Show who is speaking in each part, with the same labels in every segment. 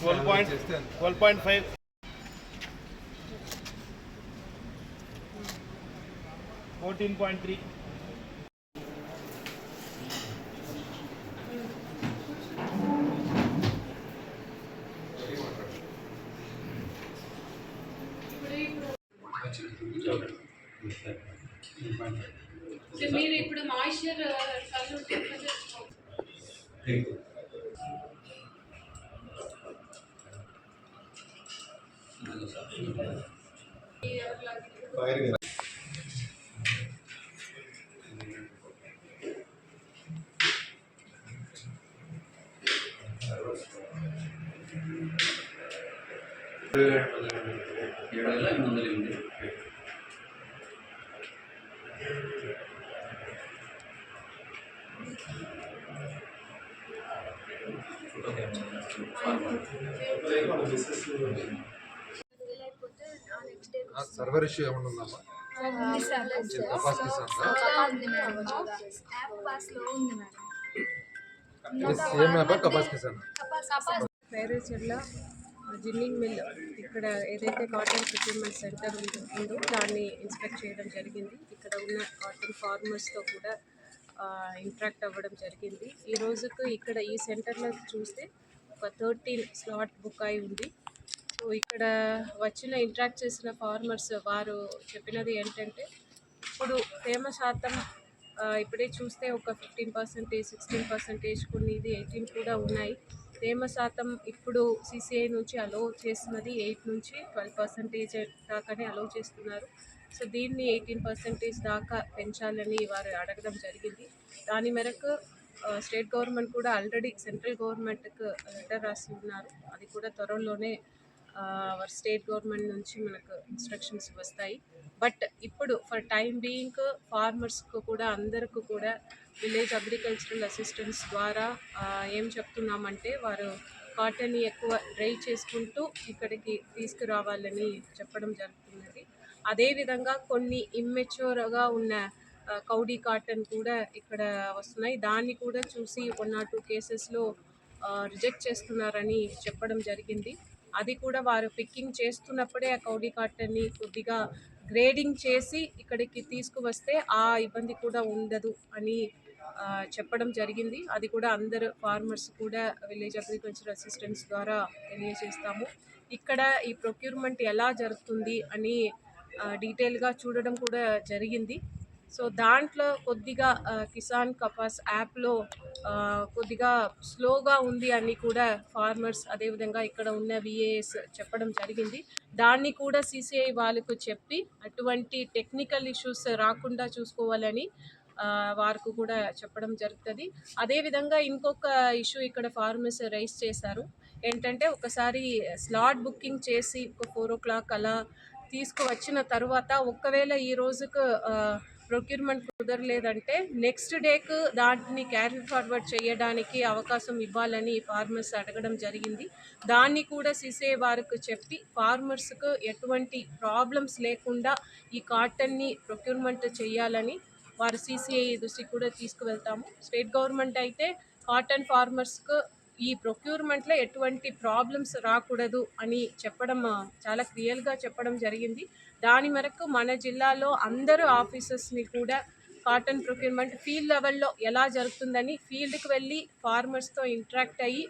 Speaker 1: twelve point twelve point five fourteen point
Speaker 2: three మీరు ఇప్పుడు moisture కళ్ళు టెంపరేచర్
Speaker 3: ఏడు వేల ఎనిమిది వందల ఎనిమిది photo capture farmer
Speaker 4: server issue ఏమన్నా ఉందమ్మా capacity same app capacity sir
Speaker 5: Perecherla ginning mill ఇక్కడ ఏదైతే కాటన్ ప్రొక్యూర్మెంట్ సెంటర్ ఉందో ఉందో దాన్ని ఇన్స్పెక్ట్ చేయడం జరిగింది. ఇక్కడ ఉన్న కాటన్ ఫార్మర్స్తో కూడా ఇంట్రాక్ట్ అవ్వడం జరిగింది. ఈ రోజుకు ఇక్కడ ఈ సెంటర్లో చూస్తే ఒక థర్టీన్ స్లాట్ బుక్ అయి ఉంది. సో ఇక్కడ వచ్చిన ఇంట్రాక్ట్ చేసిన ఫార్మర్స్ వారు చెప్పినది ఏంటంటే ఇప్పుడు తేమ శాతం ఇప్పుడే చూస్తే ఒక ఫిఫ్టీన్ పర్సెంటేజ్ సిక్స్టీన్ పర్సెంటేజ్ కొన్ని ఇది ఎయిటీన్ కూడా ఉన్నాయి. తేమ శాతం ఇప్పుడు సిసిఐ నుంచి అలో చేస్తున్నది ఎయిట్ నుంచి ట్వెల్వ్ పర్సెంటేజ్ దాకానే అలో చేస్తున్నారు. సో దీన్ని ఎయిటీన్ పర్సెంటేజ్ దాకా పెంచాలని వారు అడగడం జరిగింది. దాని మేరకు స్టేట్ గవర్నమెంట్ కూడా ఆల్రెడీ సెంట్రల్ గవర్నమెంట్కి లెటర్ రాసి ఉన్నారు. అది కూడా త్వరలోనే స్టేట్ గవర్నమెంట్ నుంచి మనకు ఇన్స్ట్రక్షన్స్ వస్తాయి. బట్ ఇప్పుడు ఫర్ టైం బీయింగ్ ఫార్మర్స్కు కూడా అందరికీ కూడా విలేజ్ అగ్రికల్చరల్ అసిస్టెంట్స్ ద్వారా ఏం చెప్తున్నామంటే వారు కాటన్ని ఎక్కువ డ్రై చేసుకుంటూ ఇక్కడికి తీసుకురావాలని చెప్పడం జరుగుతున్నది. అదేవిధంగా కొన్ని ఇమ్మెచ్యూర్గా ఉన్న కౌడీ కాటన్ కూడా ఇక్కడ వస్తున్నాయి. దాన్ని కూడా చూసి వన్ ఆర్ టూ కేసెస్లో రిజెక్ట్ చేస్తున్నారని చెప్పడం జరిగింది. అది కూడా వారు పిక్కింగ్ చేస్తున్నప్పుడే ఆ కౌడీ కాటన్ని కొద్దిగా గ్రేడింగ్ చేసి ఇక్కడికి తీసుకువస్తే ఆ ఇబ్బంది కూడా ఉండదు అని చెప్పడం జరిగింది. అది కూడా అందరు ఫార్మర్స్ కూడా విలేజ్ అగ్రికల్చర్ అసిస్టెంట్స్ ద్వారా తెలియజేస్తాము. ఇక్కడ ఈ ప్రొక్యూర్మెంట్ ఎలా జరుగుతుంది అని డీటెయిల్గా చూడడం కూడా జరిగింది. సో దాంట్లో కొద్దిగా కిసాన్ కపాస్ యాప్లో కొద్దిగా స్లోగా ఉంది అని కూడా ఫార్మర్స్ అదేవిధంగా ఇక్కడ ఉన్న విఏఎస్ చెప్పడం జరిగింది. దాన్ని కూడా సిసిఐ వాళ్ళకు చెప్పి అటువంటి టెక్నికల్ ఇష్యూస్ రాకుండా చూసుకోవాలని వారికి కూడా చెప్పడం జరుగుతుంది. అదేవిధంగా ఇంకొక ఇష్యూ ఇక్కడ ఫార్మర్స్ రైస్ చేశారు. ఏంటంటే ఒకసారి స్లాట్ బుకింగ్ చేసి ఒక ఫోర్ ఓ క్లాక్ అలా తీసుకువచ్చిన తర్వాత ఒకవేళ ఈ రోజుకు ప్రొక్యూర్మెంట్ కుదరలేదంటే నెక్స్ట్ డేకు దాన్ని క్యారీ ఫార్వర్డ్ చేయడానికి అవకాశం ఇవ్వాలని ఫార్మర్స్ అడగడం జరిగింది. దాన్ని కూడా సిసే వారికి చెప్పి ఫార్మర్స్కు ఎటువంటి ప్రాబ్లమ్స్ లేకుండా ఈ కాటన్ని ప్రొక్యూర్మెంట్ చేయాలని వారు సిసిఐ దృష్టికి కూడా తీసుకువెళ్తాము. స్టేట్ గవర్నమెంట్ అయితే కాటన్ ఫార్మర్స్కు ఈ ప్రొక్యూర్మెంట్లో ఎటువంటి ప్రాబ్లమ్స్ రాకూడదు అని చెప్పడం చాలా క్లియర్గా చెప్పడం జరిగింది. దాని మేరకు మన జిల్లాలో అందరు ఆఫీసర్స్ని కూడా కాటన్ ప్రొక్యూర్మెంట్ ఫీల్డ్ లెవెల్లో ఎలా జరుగుతుందని ఫీల్డ్కి వెళ్ళి ఫార్మర్స్తో ఇంటరాక్ట్ అయ్యి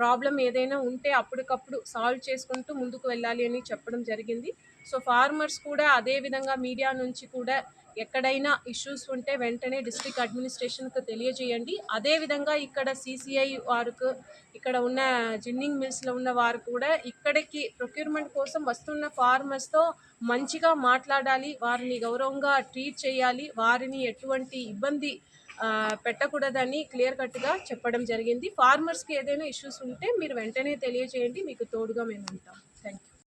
Speaker 5: ప్రాబ్లం ఏదైనా ఉంటే అప్పటికప్పుడు సాల్వ్ చేసుకుంటూ ముందుకు వెళ్ళాలి అని చెప్పడం జరిగింది. సో ఫార్మర్స్ కూడా అదే విధంగా మీడియా నుంచి కూడా ఎక్కడైనా ఇష్యూస్ ఉంటే వెంటనే డిస్ట్రిక్ట్ అడ్మినిస్ట్రేషన్కు తెలియజేయండి. అదేవిధంగా ఇక్కడ సిసిఐ వారికి ఇక్కడ ఉన్న జిన్నింగ్ మిల్స్లో ఉన్న వారు కూడా ఇక్కడికి ప్రొక్యూర్మెంట్ కోసం వస్తున్న ఫార్మర్స్తో మంచిగా మాట్లాడాలి వారిని గౌరవంగా ట్రీట్ చేయాలి వారిని ఎటువంటి ఇబ్బంది పెట్టకూడదని క్లియర్ కట్గా చెప్పడం జరిగింది. ఫార్మర్స్కి ఏదైనా ఇష్యూస్ ఉంటే మీరు వెంటనే తెలియజేయండి మీకు తోడుగా మేము ఉంటాం. Thank you